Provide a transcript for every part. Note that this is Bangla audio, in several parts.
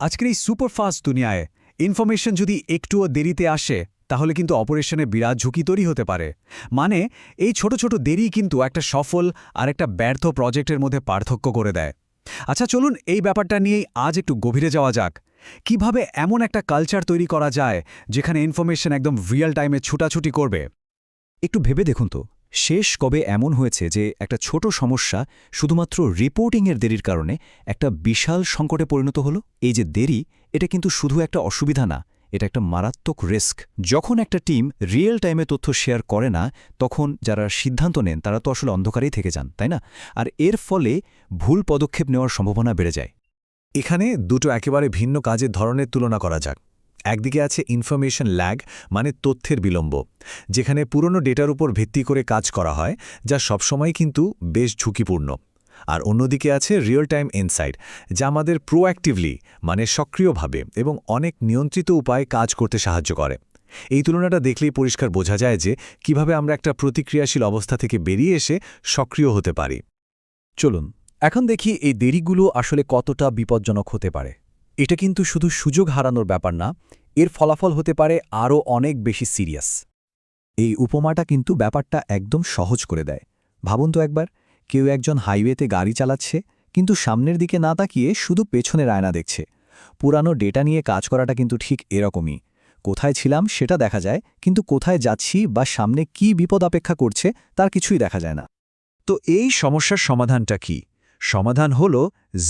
আজকের এই সুপারফাস্ট দুনিয়ায় ইনফরমেশন যদি একটুও দেরিতে আসে, তাহলে কিন্তু অপারেশনে বিরাট ঝুঁকি তৈরি হতে পারে। মানে এই ছোট ছোট দেরি কিন্তু একটা সফল আর একটা ব্যর্থ প্রজেক্টের মধ্যে পার্থক্য করে দেয়। আচ্ছা চলুন এই ব্যাপারটা নিয়েই আজ একটু গভীরে যাওয়া যাক। কীভাবে এমন একটা কালচার তৈরি করা যায়, যেখানে ইনফরমেশন একদম রিয়েল টাইমে ছুটাছুটি করবে? একটু ভেবে দেখুন তো। শেষ কবে এমন হয়েছে যে একটা ছোট সমস্যা শুধুমাত্র রিপোর্টিংয়ের দেরির কারণে একটা বিশাল সংকটে পরিণত হলো? এই যে দেরি, এটা কিন্তু শুধু একটা অসুবিধা না, এটা একটা মারাত্মক রিস্ক। যখন একটা টিম রিয়েল টাইমে তথ্য শেয়ার করে না, তখন যারা সিদ্ধান্ত নেন, তারা তো আসলে অন্ধকারেই থেকে যান, তাই না? আর এর ফলে ভুল পদক্ষেপ নেওয়ার সম্ভাবনা বেড়ে যায়। এখানে দুটো একেবারে ভিন্ন কাজের ধরনের তুলনা করা যাক। একদিকে আছে ইনফরমেশন ল্যাগ মানে তথ্যের বিলম্ব, যেখানে পুরনো ডেটার উপর ভিত্তি করে কাজ করা হয়, যা সবসময় কিন্তু বেশ ঝুঁকিপূর্ণ। আর অন্যদিকে আছে রিয়েল টাইম ইনসাইট যা আমাদের প্রোঅ্যাক্টিভলি মানে সক্রিয়ভাবে এবং অনেক নিয়ন্ত্রিত উপায়ে কাজ করতে সাহায্য করে। এই তুলনাটা দেখলেই পরিষ্কার বোঝা যায় যে কীভাবে আমরা একটা প্রতিক্রিয়াশীল অবস্থা থেকে বেরিয়ে এসে সক্রিয় হতে পারি। চলুন, এখন দেখি এই দেরিগুলো আসলে কতটা বিপজ্জনক হতে পারে। এটা কিন্তু শুধু সুযোগ হারানোর ব্যাপার না, এর ফলাফল হতে পারে আরও অনেক বেশি সিরিয়াস। এই উপমাটা কিন্তু ব্যাপারটা একদম সহজ করে দেয়। ভাবুন তো একবার, কেউ একজন হাইওয়েতে গাড়ি চালাচ্ছে, কিন্তু সামনের দিকে না তাকিয়ে শুধু পেছনের আয়না দেখছে। পুরানো ডেটা নিয়ে কাজ করাটা কিন্তু ঠিক এরকমই। কোথায় ছিলাম সেটা দেখা যায়, কিন্তু কোথায় যাচ্ছি বা সামনে কি বিপদ অপেক্ষা করছে তার কিছুই দেখা যায় না। তো এই সমস্যার সমাধানটা কি? সমাধান হল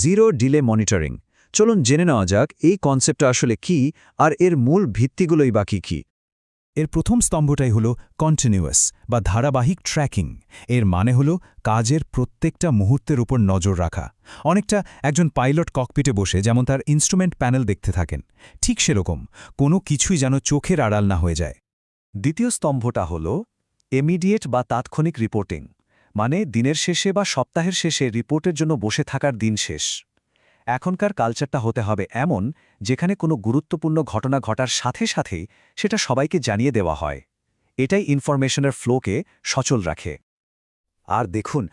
জিরো ডিলে মনিটরিং। চলুন জেনে নেওয়া যাক এই কনসেপ্টটা আসলে কি আর এর মূল ভিত্তিগুলোই বা কী কী। এর প্রথম স্তম্ভটাই হল কন্টিনিউয়াস বা ধারাবাহিক ট্র্যাকিং এর মানে হল কাজের প্রত্যেকটা মুহূর্তের উপর নজর রাখা। অনেকটা একজন পাইলট ককপিটে বসে যেমন তার ইনস্ট্রুমেন্ট প্যানেল দেখতে থাকেন, ঠিক সেরকম, কোনো কিছুই যেন চোখের আড়াল না হয়ে যায়। দ্বিতীয় স্তম্ভটা হল এমিডিয়েট বা তাৎক্ষণিক রিপোর্টিং মানে দিনের শেষে বা সপ্তাহের শেষে রিপোর্টের জন্য বসে থাকার দিন শেষ। এখনকার কালচারটা হতে হবে এমন যেখানে কোনো গুরুত্বপূর্ণ ঘটনা ঘটার সাথে সাথেই সেটা সবাইকে জানিয়ে দেওয়া হয়। এটাই ইনফরমেশনের ফ্লোকে সচল রাখে। আর দেখুন,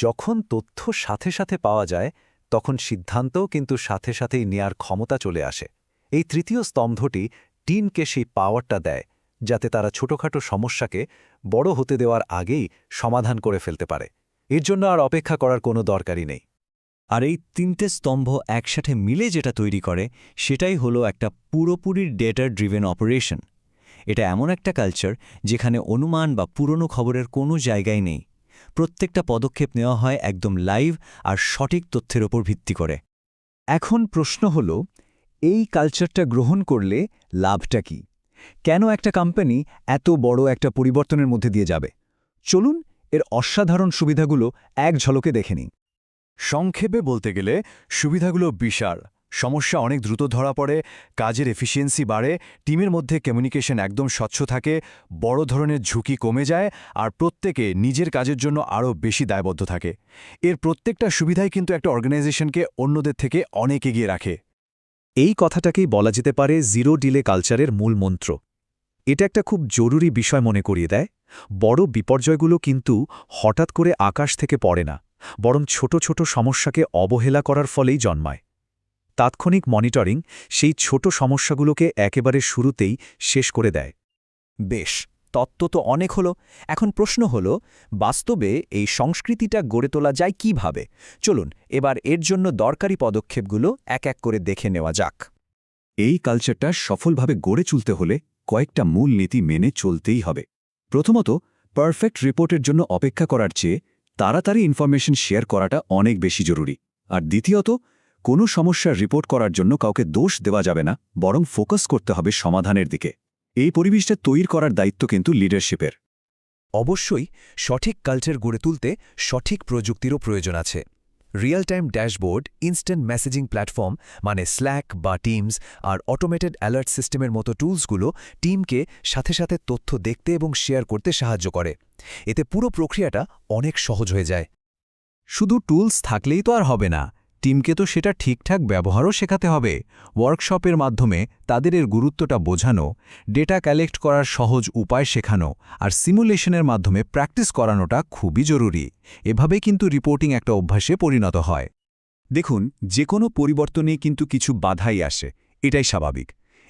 যখন তথ্য সাথে সাথে পাওয়া যায়, তখন সিদ্ধান্তও কিন্তু সাথে সাথেই নেয়ার ক্ষমতা চলে আসে। এই তৃতীয় স্তম্ভটি টিমকে সেই পাওয়ারটা দেয়, যাতে তারা ছোটখাটো সমস্যাকে বড় হতে দেওয়ার আগেই সমাধান করে ফেলতে পারে। এর জন্য আর অপেক্ষা করার কোনো দরকারই নেই। আর এই তিনটে স্তম্ভ একসাথে মিলে যেটা তৈরি করে, সেটাই হলো একটা পুরোপুরি ডেটা ড্রিভেন অপারেশন। এটা এমন একটা কালচার যেখানে অনুমান বা পুরনো খবরের কোনো জায়গায় নেই। প্রত্যেকটা পদক্ষেপ নেওয়া হয় একদম লাইভ আর সঠিক তথ্যের ওপর ভিত্তি করে। এখন প্রশ্ন হল, এই কালচারটা গ্রহণ করলে লাভটা কি? কেন একটা কোম্পানি এত বড় একটা পরিবর্তনের মধ্যে দিয়ে যাবে? চলুন এর অসাধারণ সুবিধাগুলো এক ঝলকে দেখে নিই। সংক্ষেপে বলতে গেলে, সুবিধাগুলো বিশাল। সমস্যা অনেক দ্রুত ধরা পড়ে, কাজের এফিসিয়েন্সি বাড়ে, টিমের মধ্যে কমিউনিকেশন একদম স্বচ্ছ থাকে, বড় ধরনের ঝুঁকি কমে যায়, আর প্রত্যেকে নিজের কাজের জন্য আরও বেশি দায়বদ্ধ থাকে। এর প্রত্যেকটা সুবিধাই কিন্তু একটা অর্গানাইজেশনকে অন্যদের থেকে অনেক এগিয়ে রাখে। এই কথাটাকেই বলা যেতে পারে জিরো ডিলে কালচারের মূল মন্ত্র। এটা একটা খুব জরুরি বিষয় মনে করিয়ে দেয়। বড় বিপর্যয়গুলো কিন্তু হঠাৎ করে আকাশ থেকে পড়ে না। বরং ছোট ছোট সমস্যাকে অবহেলা করার ফলেই জন্মায়। তাৎক্ষণিক মনিটরিং সেই ছোট সমস্যাগুলোকে একেবারে শুরুতেই শেষ করে দেয়। বেশ, তত্ত্ব তো অনেক হলো। এখন প্রশ্ন হল, বাস্তবে এই সংস্কৃতিটা গড়ে তোলা যায় কীভাবে? চলুন, এবার এর জন্য দরকারি পদক্ষেপগুলো এক এক করে দেখে নেওয়া যাক। এই কালচারটা সফলভাবে গড়ে তুলতে হলে কয়েকটা মূল নীতি মেনে চলতেই হবে। প্রথমত, পারফেক্ট রিপোর্টের জন্য অপেক্ষা করার চেয়ে তাড়াতাড়ি ইনফরমেশন শেয়ার করাটা অনেক বেশি জরুরি। আর দ্বিতীয়ত, কোনো সমস্যার রিপোর্ট করার জন্য কাউকে দোষ দেওয়া যাবে না, বরং ফোকাস করতে হবে সমাধানের দিকে। এই পরিবেশটা তৈরি করার দায়িত্ব কিন্তু লিডারশিপের। অবশ্যই, সঠিক কালচার গড়ে তুলতে সঠিক প্রযুক্তিরও প্রয়োজন আছে। Real time dashboard instant messaging platform মানে স্ল্যাক বা টিমস আর অটোমেটেড অ্যালার্ট সিস্টেমের মতো টুলসগুলো টিমকে সাথে সাথে তথ্য দেখতে এবং শেয়ার করতে সাহায্য করে। এতে পুরো প্রক্রিয়াটা অনেক সহজ হয়ে যায়। শুধু টুলস থাকলেই তো আর হবে না। টিমকে তো সেটা ঠিকঠাক ব্যবহারও শেখাতে হবে। ওয়ার্কশপের মাধ্যমে তাদের এর গুরুত্বটা বোঝানো, ডেটা কালেক্ট করার সহজ উপায় শেখানো আর সিমুলেশনের মাধ্যমে প্র্যাকটিস করানোটা খুবই জরুরি। এভাবে কিন্তু রিপোর্টিং একটা অভ্যাসে পরিণত হয়। দেখুন যে কোনো পরিবর্তনে কিন্তু কিছু বাধাই আসে, এটাই স্বাভাবিক।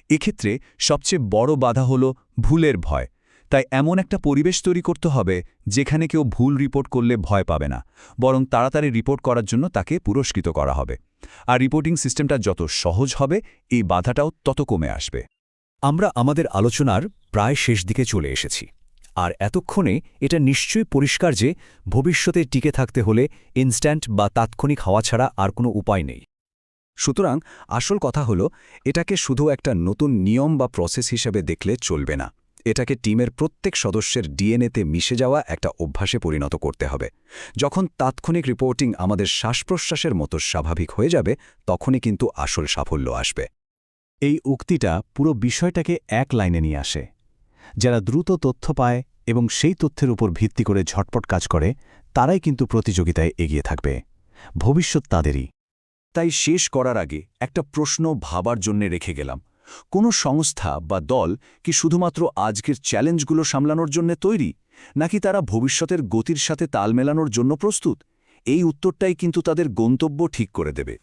এক্ষেত্রে সবচেয়ে বড় বাধা হল ভুলের ভয়। তাই এমন একটা পরিবেশ তৈরি করতে হবে যেখানে কেউ ভুল রিপোর্ট করলে ভয় পাবে না, বরং তাড়াতাড়ি রিপোর্ট করার জন্য তাকে পুরস্কৃত করা হবে। আর রিপোর্টিং সিস্টেমটা যত সহজ হবে, এই বাধাটাও তত কমে আসবে। আমরা আমাদের আলোচনার প্রায় শেষ দিকে চলে এসেছি। আর এতক্ষণে এটা নিশ্চয়ই পরিষ্কার যে ভবিষ্যতে টিকে থাকতে হলে ইনস্ট্যান্ট বা তাৎক্ষণিক হাওয়া ছাড়া আর কোনো উপায় নেই। সুতরাং আসল কথা হলো, এটাকে শুধু একটা নতুন নিয়ম বা প্রসেস হিসেবে দেখলে চলবে না। এটাকে টিমের প্রত্যেক সদস্যের ডিএনএতে মিশে যাওয়া একটা অভ্যাসে পরিণত করতে হবে। যখন তাৎক্ষণিক রিপোর্টিং আমাদের শ্বাসপ্রশ্বাসের মতো স্বাভাবিক হয়ে যাবে, তখনই কিন্তু আসল সাফল্য আসবে। এই উক্তিটা পুরো বিষয়টাকে এক লাইনে নিয়ে আসে। যারা দ্রুত তথ্য পায় এবং সেই তথ্যের উপর ভিত্তি করে ঝটপট কাজ করে, তারাই কিন্তু প্রতিযোগিতায় এগিয়ে থাকবে। ভবিষ্যৎ তাদেরই। তাই শেষ করার আগে একটা প্রশ্ন ভাবার জন্যে রেখে গেলাম। কোনো সংস্থা বা দল কি শুধুমাত্র আজকের চ্যালেঞ্জগুলো সামলানোর জন্য তৈরি, নাকি তারা ভবিষ্যতের গতির সাথে তাল মেলানোর জন্য প্রস্তুত? এই উত্তরটাই কিন্তু তাদের গন্তব্য ঠিক করে দেবে।